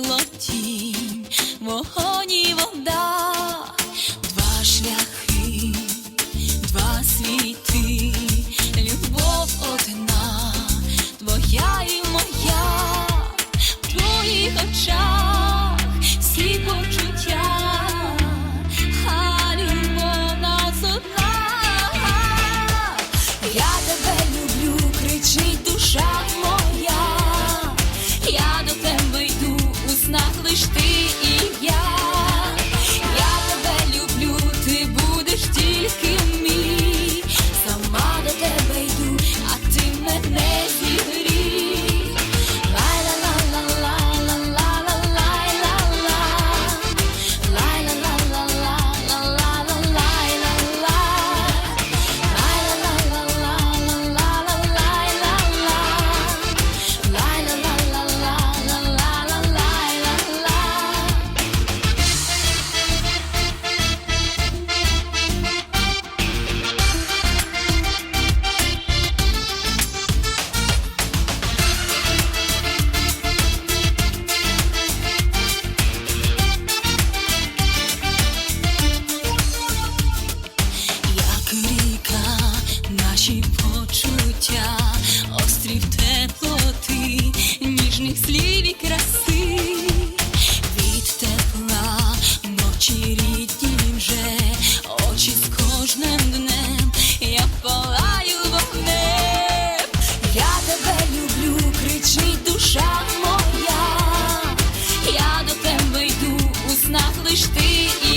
світло тінь, вогонь і вода. Лиш ти і я. снах лиш ти.